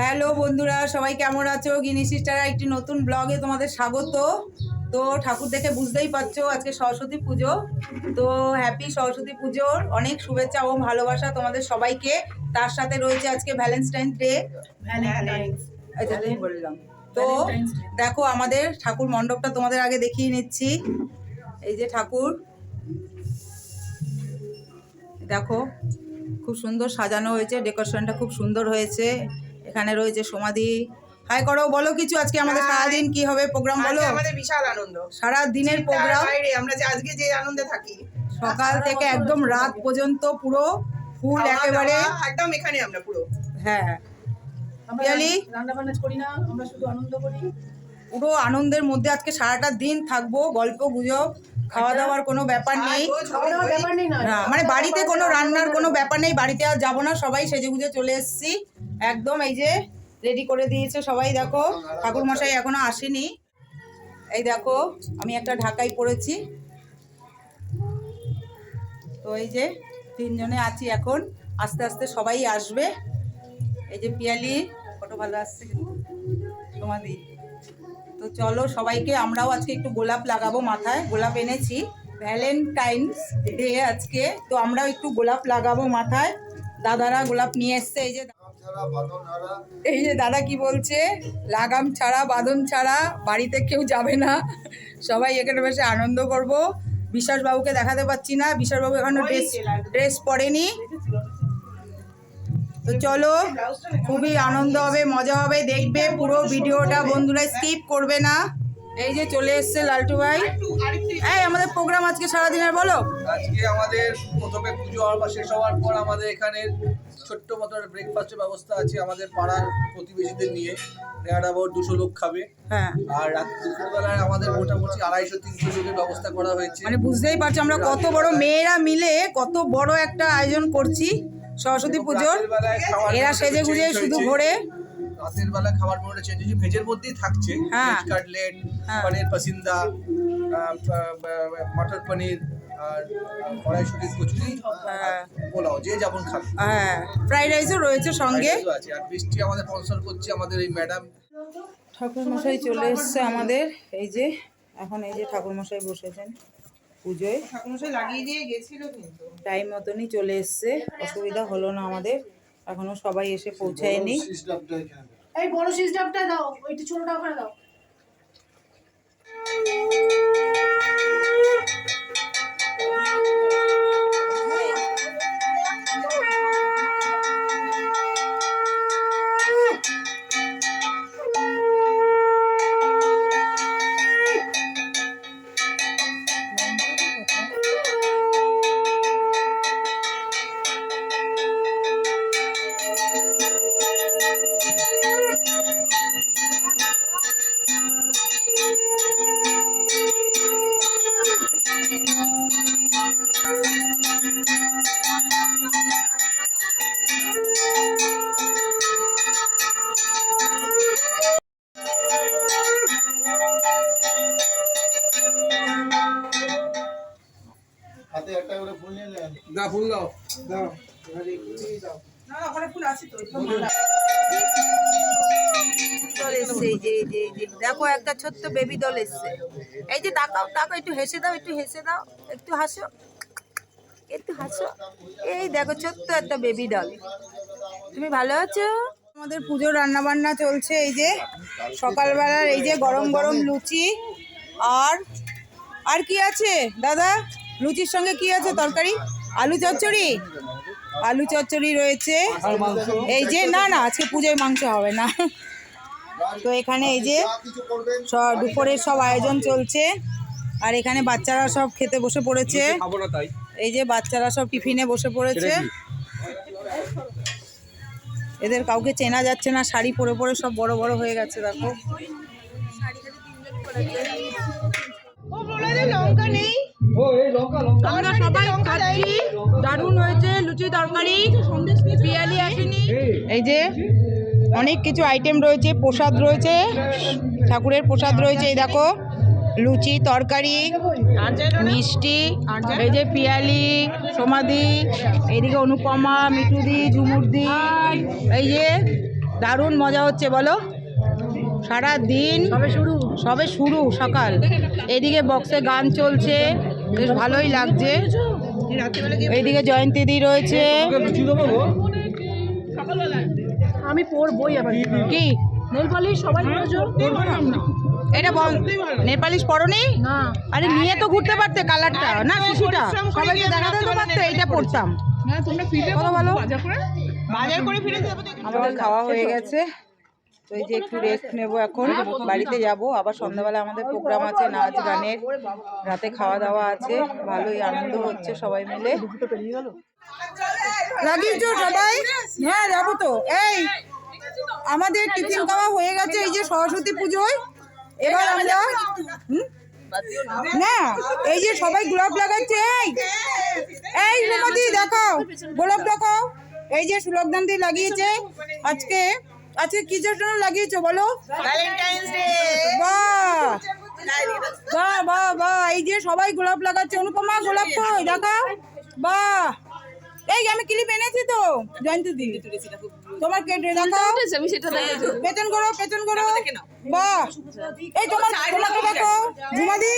Hello বন্ধুরা সবাই কেমন আছো? গিনি সিস্টার একটি নতুন ব্লগে তোমাদের স্বাগত। তো ঠাকুর দেখে বুঝতেই পারছ আজকে সরস্বতী পুজো। তো হ্যাপি সরস্বতী পুজোর অনেক শুভেচ্ছা ও ভালোবাসা তোমাদের সবাইকে। তার সাথে রয়েছে আজকে ভ্যালেন্টাইন ডে বললাম। তো দেখো আমাদের ঠাকুর মণ্ডপটা তোমাদের আগে দেখিয়ে নিচ্ছি। এই যে ঠাকুর। দেখো খুব সুন্দর সাজানো হয়েছে ডেকোরেশনটা খুব সুন্দর হয়েছে। এখানে রয়েছে সমাধি। হাই করো বলো কিছু আজকে আমাদের সারাদিন কি হবে প্রোগ্রাম বলো? আমাদের বিশাল আনন্দ। সারা দিনের প্রোগ্রাম আমরা যে আজকে যে আনন্দে থাকি। সকাল থেকে একদম রাত পর্যন্ত পুরো ফুল একেবারে। একদম এখানে আমরা পুরো। হ্যাঁ। রান্না বান্না করি না আমরা শুধু আনন্দ করি। পুরো আনন্দের মধ্যে আজকে সারাটা দিন থাকব গল্প গুজব খাওয়া দাওয়ার কোনো ব্যাপার নেই। মানে বাড়িতে কোনো রান্নার কোনো ব্যাপার নেই বাড়িতে আর যাব না সবাই সেজে গুজে চলে এসেছি। একদম এই যে রেডি করে দিয়েছে সবাই, দেখো। ঠাকুর মশাই এখনও আসেনি। এই দেখো, আমি একটা ঢাকাই পরেছি তো এই যে তিনজনে আছি এখন। আস্তে আস্তে সবাই আসবে। এই যে পিয়ালি, ফটো ভালো আসছে। তোমাদের তো চলো সবাইকে, আমরাও আজকে একটু গোলাপ লাগাবো মাথায়। গোলাপ এনেছি। ভ্যালেন্টাইন্স ডে আজকে। তো আমরাও একটু গোলাপ লাগাবো মাথায়। দাদারা গোলাপ নিয়ে এসছে, এই যে এই যে দাদা কি বলছে? লাগাম ছাড়া বাঁধন ছাড়া বাড়িতে কেউ যাবে না। সবাই এখানে বসে আনন্দ করব। বিশ্বাসবাবুকে দেখাতে পাচ্ছি না। বিশ্বাসবাবু এখনও ড্রেস ড্রেস পরেনি। তো চলো খুবই আনন্দ হবে মজা হবে। দেখবে পুরো ভিডিওটা বন্ধুরা স্কিপ করবে না। এই যে চলে এসছে লালটু ভাই। এই আমাদের প্রোগ্রাম আজকে সারাদিনের বলো? আজকে আমাদের প্রথমে পুজো হওয়ার পর শেষ হওয়ার পর আমাদের এখানে ছোট্ট মতো ব্রেকফাস্টের ব্যবস্থা আছে আমাদের পাড়ার প্রতিবেশীদের নিয়ে নেয়ার আবার দুশো লোক খাবে হ্যাঁ আর রাত দুপুরবেলায় আমাদের মোটামুটি আড়াইশো তিনশো লোকের ব্যবস্থা করা হয়েছে মানে বুঝতেই পারছ আমরা কত বড় মেয়েরা মিলে কত বড় একটা আয়োজন করছি সরস্বতী পুজোর এরা সেজে গুজে শুধু। ঘোরে রাতের বেলা খাবার মেনুটা চেঞ্জ হয়েছে ভেজের মধ্যেই থাকছে হ্যাঁ। ভেজ কাটলেট হ্যাঁ। পনির পাসিন্দা মটর পনির আর কড়াইশুটির কচুরি হ্যাঁ। যে যেমন খাবে। হ্যাঁ ফ্রাইড রাইসও রয়েছে সঙ্গে। আর বৃষ্টি আমাদের স্পন্সর করছে আমাদের এই ম্যাডাম ঠাকুর মশাই চলে এসছে আমাদের। এই যে এখন এই যে ঠাকুর মশাই বসেছেন পুজোয়। ঠাকুমশাই লাগিয়ে দিয়ে গেছিল কিন্তু। টাইম মতনই চলে এসছে অসুবিধা হলো না আমাদের। এখনও সবাই এসে পৌঁছায়নি। এই বড় সিস্টেমটা দাও ওইটা ছোটটা ওখানে দাও। হাতে একটা করে ফুল নিয়ে নেন। না ফুল দাও। না না, ওখানে ফুল আছে তো দল এসছে এই যে এই যে এই যে দেখো একটা ছোট্ট বেবি দল এসছে। এই যে তাকাও তাকাও একটু হেসে দাও একটু হেসে দাও একটু হাসো একটু হাসো। এই দেখো ছোট্ট একটা বেবি ডল তুমি ভালো আছো? আমাদের পুজোর রান্না বান্না চলছে এই যে সকালবেলার এই যে গরম গরম লুচি আর আর কি আছে দাদা? লুচির সঙ্গে কি আছে তরকারি? আলু চচ্চড়ি? আলু চচ্চড়ি রয়েছে। এই যে না না আজকে পুজোয় মাংস হবে না। তো এখানে এই যে সব দুপুরের সব আয়োজন চলছে। আর এখানে বাচ্চারা সব খেতে বসে পড়েছে। এই যে বাচ্চারা সব টিফিনে বসে পড়েছে। এদের কাউকে চেনা যাচ্ছে না শাড়ি পরে পরে সব বড় বড় হয়ে গেছে দেখো। আমরা সবাই খাচ্ছি। দারুণ হয়েছে লুচি তরকারি। পিয়ালি আসেনি। এই যে অনেক কিছু আইটেম রয়েছে প্রসাদ রয়েছে ঠাকুরের প্রসাদ রয়েছে এই দেখো। লুচি তরকারি মিষ্টি এই যে পিয়ালি সমাধি এইদিকে অনুপমা মিঠুদি ঝুমুরদি। এই যে দারুণ মজা হচ্ছে বলো। সারা দিন সবে শুরু। সবে শুরু সকাল। এইদিকে বক্সে গান চলছে। বেশ ভালোই লাগছে। এইদিকে জয়ন্তীদি রয়েছে। আমি পরবই আবার। কি নেল সবাই এটা বল নেপালিশ পরনি? আরে নিয়ে তো ঘুরতে পারতে কালারটা না শিশুটা সবাইকে দেখাতে তো পারতে এইটা পড়তাম কত ভালো বাজার করে? ফিরে আমাদের খাওয়া হয়ে গেছে। তো এই যে একটু রেস্ট নেব এখন। বাড়িতে যাব আবার সন্ধ্যাবেলা আমাদের প্রোগ্রাম আছে নাচ গানের। রাতে খাওয়া দাওয়া আছে ভালোই আনন্দ হচ্ছে সবাই মিলে। লাগিয়েছো সবাই হ্যাঁ যাব তো। এই আমাদের টিফিন খাওয়া হয়ে গেছে এই যে সরস্বতী পুজোয়। এবার আমরা? না এই যে সবাই গোলাপ লাগাচ্ছে এই। এই সুমতি দেখাও। গোলাপ দেখাও এই যে সুলগ্নান দিয়ে লাগিয়েছে আজকে আজকে কি জন্য লাগিয়েছো বলো? বাহ বাহ বাহ বাহ এই যে সবাই গোলাপ লাগাচ্ছে অনুপমা গোলাপ কই? দেখা। বাহ! এই আমি ক্লিপ এনেছি তো। জয়ন্তী দি। তোমার কেটে দেখাও? পেছন করো পেছন করো। বাহ এই তোমার তোমাকে দেখো। ঝুমাদি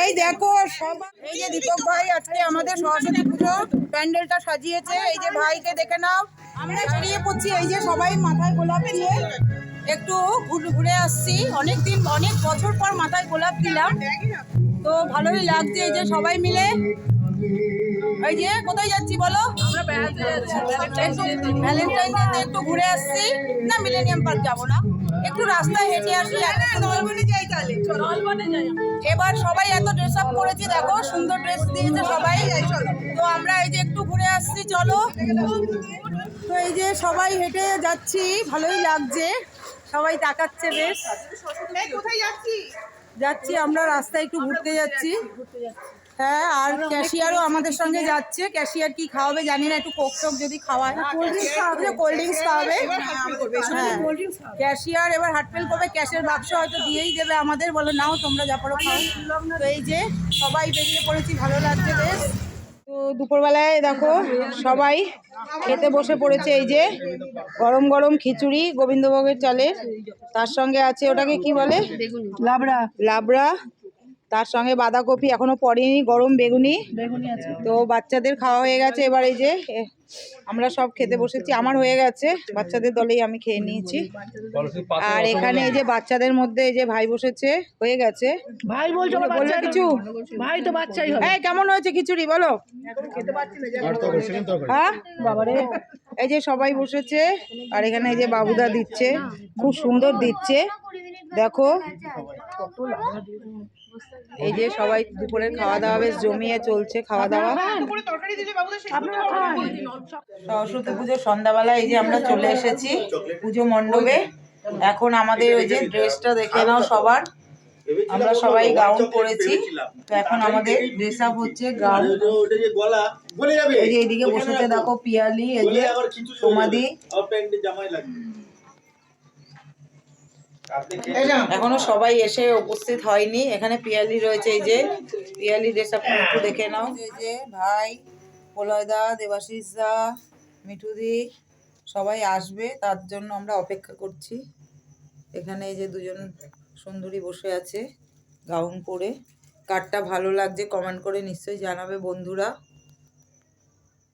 এই দেখো সবাই। এই যে দীপক ভাই আজকে আমাদের সরস্বতী পুজো। প্যান্ডেলটা সাজিয়েছে। এই যে ভাইকে দেখে নাও। আমরা বেরিয়ে পড়ছি এই যে সবাই মাথায় গোলাপ দিয়ে। একটু ঘুরে ঘুরে আসছি। অনেক দিন অনেক বছর পর মাথায় গোলাপ দিলাম। তো ভালোই লাগছে এই যে সবাই মিলে। এই যে কোথায় যাচ্ছি বলো? একটু ভ্যালেন্টাইন ডেতে একটু ঘুরে আসছি। না মিলেনিয়াম পার্ক যাব না। একটু রাস্তায় হেঁটে আসি যাই তাহলে। এবার সবাই এত ড্রেস আপ করেছি দেখো সুন্দর ড্রেস দিয়েছে সবাই। তো আমরা এই যে একটু ঘুরে আসছি চলো। তো এই যে সবাই হেঁটে যাচ্ছি ভালোই লাগছে। সবাই তাকাচ্ছে বেশ। কোথায় যাচ্ছি? আমরা রাস্তায় একটু ঘুরতে যাচ্ছি। হ্যাঁ আর ক্যাশিয়ারও আমাদের সঙ্গে যাচ্ছে। ক্যাশিয়ার কি খাওয়াবে জানি না একটু কোক টোক যদি খাওয়ায়। কোল্ড ড্রিঙ্কস খাওয়াবে। কোল্ড ড্রিঙ্কস খাওয়াবে। হ্যাঁ ক্যাশিয়ার এবার হাটফেল করবে। ক্যাশের বাক্স হয়তো দিয়েই দেবে আমাদের। বলে নাও তোমরা যা পারো খাও। তো এই যে সবাই বেরিয়ে পড়েছি। ভালো লাগছে বেশ। তো দুপুরবেলায় দেখো সবাই খেতে বসে পড়েছে এই যে গরম গরম খিচুড়ি গোবিন্দভোগের চালের। তার সঙ্গে আছে ওটাকে কি বলে? লাবড়া। লাবড়া তার সঙ্গে বাঁধাকপি এখনও পড়েনি গরম বেগুনি। তো বাচ্চাদের খাওয়া হয়ে গেছে এবার এই যে আমরা সব খেতে বসেছি। আমার হয়ে গেছে বাচ্চাদের দলেই আমি খেয়ে নিয়েছি। আর এখানে এই যে বাচ্চাদের মধ্যে এই যে ভাই বসেছে হয়ে গেছে। ভাই বলছো বললে কিছু? ভাই তো বাচ্চাই এই কেমন হয়েছে খিচুড়ি বলো? হ্যাঁ? বাবারে। এই যে সবাই বসেছে আর এখানে এই যে বাবুদা দিচ্ছে খুব সুন্দর দিচ্ছে। দেখো। এই যে সবাই দুপুরের খাওয়া দাওয়া বেশ জমিয়ে চলছে খাওয়া দাওয়া সরস্বতী পুজোর সন্ধ্যাবেলা এই যে আমরা চলে এসেছি পুজো মণ্ডপে। এখন আমাদের ওই যে ড্রেসটা দেখে নাও সবার। আমরা সবাই গাউন পরেছি। তো এখন আমাদের ড্রেস আপ হচ্ছে গাউন ওটা যে গলা বলে যাবে এই যে এইদিকে বসেছে দেখো পিয়ালি এই যে প্যান্টে জামাই লাগবে। এখনও সবাই এসে উপস্থিত হয়নি। এখানে পিয়ালি রয়েছে এই যে পিয়ালি ড্রেস আপ একটু দেখে নাও। এই যে ভাই প্রলয়দা দেবাশিস দা মিঠুদি সবাই আসবে তার জন্য আমরা অপেক্ষা করছি। এখানে এই যে দুজন সুন্দরী বসে আছে গাউন পরে। কারটা ভালো লাগছে কমেন্ট করে নিশ্চয়ই জানাবে বন্ধুরা।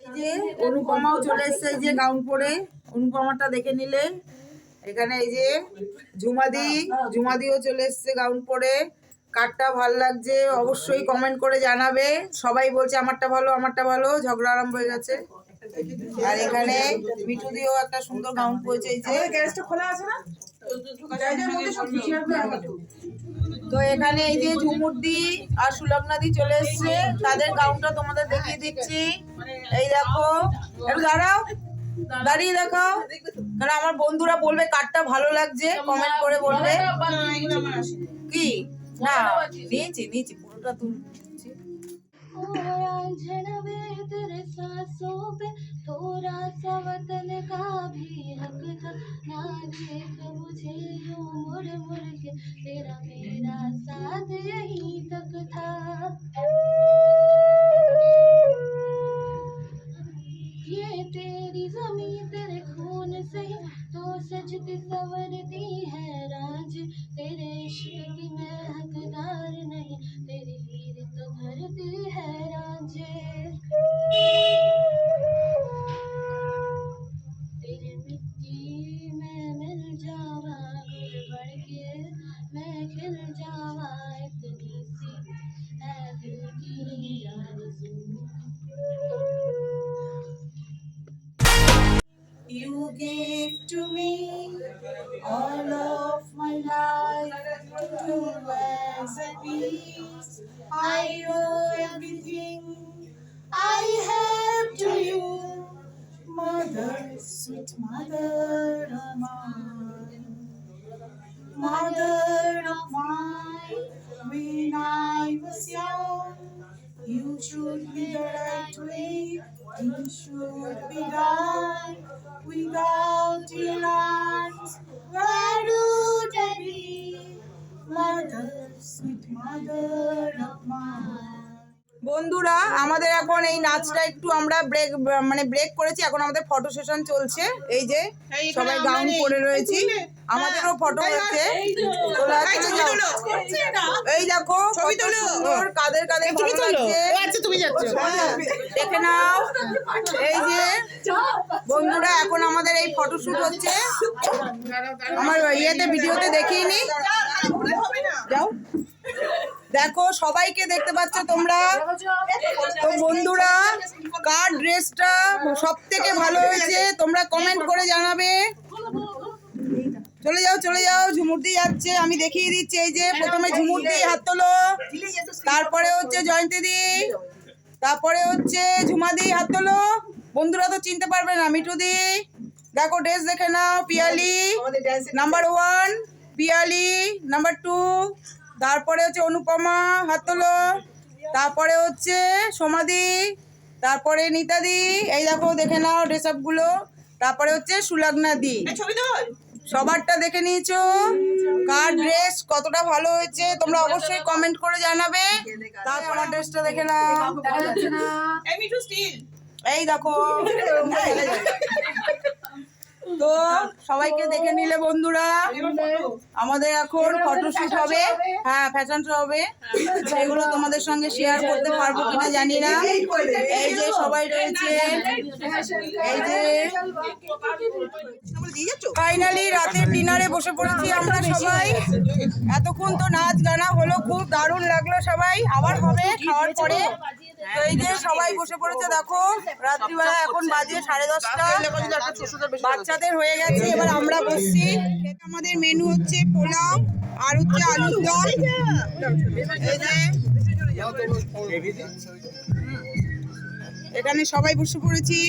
এই যে অনুপমাও চলে এসেছে এই যে গাউন পরে। অনুপমাটা দেখে নিলে। এখানে এই যে ঝুমাদি ঝুমাদিও চলে এসেছে গাউন পরে। কারটা ভালো লাগছে অবশ্যই কমেন্ট করে জানাবে। সবাই বলছে আমারটা ভালো আমারটা ভালো। ঝগড়া আরম্ভ হয়ে গেছে। আর এখানে মিঠু দিও একটা সুন্দর গাউন পরেছে এই যে। গ্যাসটা খোলা আছে না? তো এখানে এই যে ঝুমুরদি আর সুলগ্নাদি চলে এসছে। তাদের গাউনটা তোমাদের দেখিয়ে দিচ্ছি। এই দেখো দাঁড়াও। দাঁড়িয়ে দেখাও কারণ আমার বন্ধুরা বলবে কারটা ভালো লাগছে কমেন্ট করে বলবে কি না নিয়েছি নিয়েছি পুরোটা তুলছি झनवे तेरे सांसों पे थोड़ा सा वतन का भी हक था ना देख मुझे यूं मुड़ मुड़ के तेरा मेरा साथ यहीं तक था ये तेरी ज़मीन तेरे खून से तो सजती दी है राज। तेरे इश्क की मैं हकदार नहीं, तेरी हीर तो भरती है राज। You gave to me all of my life to as a peace. I owe everything I have to you, mother, sweet mother of mine. Mother of mine, when I was young, you should be the right way, you should be right. Without your where would? Mother, sweet mother. বন্ধুরা আমাদের এখন এই নাচটা একটু আমরা break মানে break করেছি এখন আমাদের ফটো সেশন চলছে। এই যে সবাই গাউন পরে রয়েছি। আমাদেরও ফটো হচ্ছে। চলে যাও। এই দেখো সুন্দর কাদের কাদের লাগছে। আচ্ছা তুমি যাচ্ছ। দেখে নাও। এই যে বন্ধুরা এখন আমাদের এই ফটোশুট হচ্ছে। আমার ইয়েতে ভিডিওতে দেখিয়ে নি। যাও। দেখো সবাইকে দেখতে পাচ্ছ তোমরা? তো বন্ধুরা কার ড্রেসটা সব থেকে ভালো হয়েছে তোমরা কমেন্ট করে জানাবে। চলে যাও চলে যাও ঝুমুরদি যাচ্ছে। আমি দেখিয়ে দিচ্ছি এই যে প্রথমে ঝুমুরদি হাত তোলো। তারপরে হচ্ছে জয়ন্তী দি তারপরে হচ্ছে ঝুমাদি হাত তোলো। বন্ধুরা তো চিনতে পারবে না মিঠু দি। দেখো ড্রেস দেখে নাও Piyali number one Piyali number two তারপরে হচ্ছে অনুপমা হাত তোলো তারপরে হচ্ছে সমাধি তারপরে নিতাদি এই দেখো দেখে নাও ড্রেস আপগুলো তারপরে হচ্ছে সুলগ্না দি। সবারটা দেখে নিয়েছো? কার ড্রেস কতটা ভালো হয়েছে তোমরা অবশ্যই কমেন্ট করে জানাবে। তারপর আমার ড্রেসটা দেখে নাও। এই দেখো। তো সবাইকে দেখে নিলে বন্ধুরা। আমাদের এখন ফটোশুট হবে। হ্যাঁ ফ্যাশন শো হবে। সেগুলো তোমাদের সঙ্গে শেয়ার করতে পারব কিনা জানি না। এই যে সবাই রয়েছে। এই যে ফাইনালি রাতের ডিনারে বসে পড়েছি আমরা সবাই। এতক্ষণ তো নাচ গানা হলো খুব দারুণ লাগল সবাই। আবার হবে খাওয়ার পরে। এই সবাই বসে পড়েছে, দেখো, রাত্রিবেলা এখন সাড়ে দশটা। বাচ্চাদের হয়ে গেছে, এবার আমরা বসছি। আমাদের মেনু হচ্ছে আর হচ্ছে এখানে সবাই বসে পড়েছি।